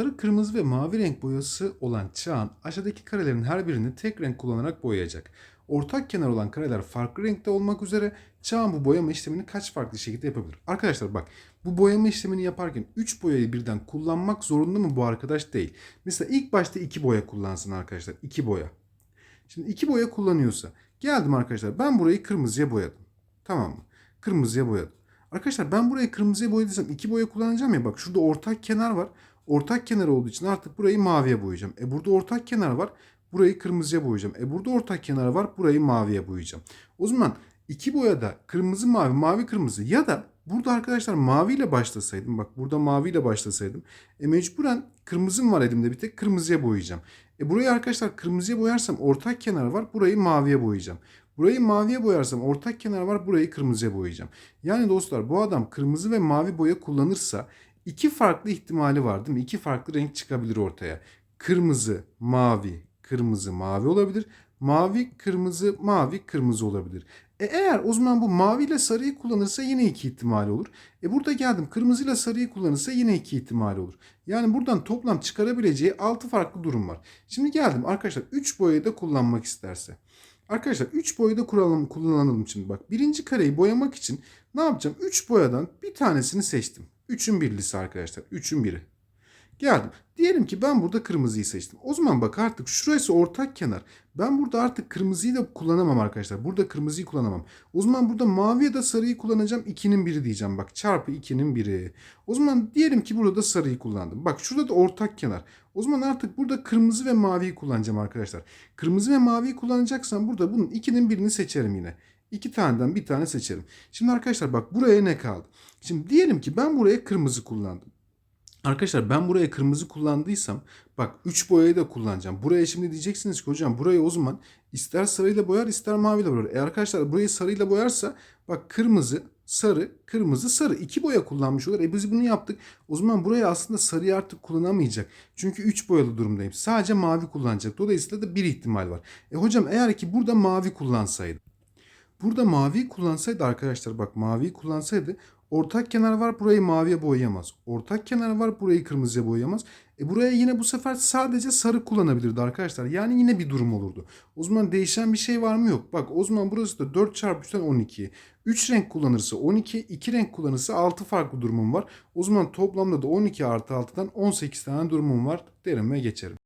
Sarı, kırmızı ve mavi renk boyası olan Çağan aşağıdaki karelerin her birini tek renk kullanarak boyayacak. Ortak kenar olan kareler farklı renkte olmak üzere Çağan bu boyama işlemini kaç farklı şekilde yapabilir? Arkadaşlar bak bu boyama işlemini yaparken 3 boyayı birden kullanmak zorunda mı bu arkadaş değil. Mesela ilk başta 2 boya kullansın arkadaşlar. 2 boya. Şimdi 2 boya kullanıyorsa geldim arkadaşlar ben burayı kırmızıya boyadım. Tamam mı? Kırmızıya boyadım. Arkadaşlar ben burayı kırmızıya boyadıysam 2 boya kullanacağım ya bak şurada ortak kenar var. Ortak kenar olduğu için artık burayı maviye boyayacağım. E burada ortak kenar var. Burayı kırmızıya boyayacağım. E burada ortak kenar var. Burayı maviye boyayacağım. O zaman iki boyada kırmızı mavi mavi kırmızı ya da burada arkadaşlar maviyle başlasaydım. Bak burada maviyle başlasaydım. E mecburen kırmızım var elimde bir tek kırmızıya boyayacağım. E burayı arkadaşlar kırmızıya boyarsam ortak kenar var. Burayı maviye boyayacağım. Burayı maviye boyarsam ortak kenar var. Burayı kırmızıya boyayacağım. Yani dostlar bu adam kırmızı ve mavi boya kullanırsa iki farklı ihtimali var değil mi? İki farklı renk çıkabilir ortaya. Kırmızı, mavi, kırmızı, mavi olabilir. Mavi, kırmızı, mavi, kırmızı olabilir. E eğer o zaman bu mavi ile sarıyı kullanırsa yine iki ihtimali olur. E burada geldim kırmızı ile sarıyı kullanırsa yine iki ihtimali olur. Yani buradan toplam çıkarabileceği 6 farklı durum var. Şimdi geldim arkadaşlar 3 boyayı da kullanmak isterse. Arkadaşlar 3 boyayı da kuralım, kullanalım şimdi bak. Birinci kareyi boyamak için ne yapacağım? 3 boyadan bir tanesini seçtim. 3'ün birlisi arkadaşlar. 3'ün biri. Geldim. Diyelim ki ben burada kırmızıyı seçtim. O zaman bak artık şurası ortak kenar. Ben burada artık kırmızıyı da kullanamam arkadaşlar. Burada kırmızıyı kullanamam. O zaman burada mavi ya da sarıyı kullanacağım. 2'nin biri diyeceğim. Bak çarpı 2'nin biri. O zaman diyelim ki burada da sarıyı kullandım. Bak şurada da ortak kenar. O zaman artık burada kırmızı ve maviyi kullanacağım arkadaşlar. Kırmızı ve maviyi kullanacaksam burada bunun 2'nin birini seçerim yine. İki taneden bir tane seçerim. Şimdi arkadaşlar bak buraya ne kaldı? Şimdi diyelim ki ben buraya kırmızı kullandım. Arkadaşlar ben buraya kırmızı kullandıysam bak 3 boyayı da kullanacağım. Buraya şimdi diyeceksiniz ki hocam burayı o zaman ister sarıyla boyar ister maviyle boyar. E arkadaşlar burayı sarıyla boyarsa bak kırmızı, sarı, kırmızı, sarı. iki boya kullanmış olur. E biz bunu yaptık. O zaman buraya aslında sarıyı artık kullanamayacak. Çünkü 3 boyalı durumdayım. Sadece mavi kullanacak. Dolayısıyla da bir ihtimal var. E hocam eğer ki burada mavi kullansaydı. Burada mavi kullansaydı arkadaşlar bak mavi kullansaydı ortak kenar var burayı maviye boyayamaz. Ortak kenar var burayı kırmızıya boyayamaz. E buraya yine bu sefer sadece sarı kullanabilirdi arkadaşlar. Yani yine bir durum olurdu. O zaman değişen bir şey var mı yok. Bak o zaman burası da 4 çarpı 3'ten 12. 3 renk kullanırsa 12, 2 renk kullanırsa 6 farklı durumum var. O zaman toplamda da 12 artı 6'dan 18 tane durumum var derim ve geçerim.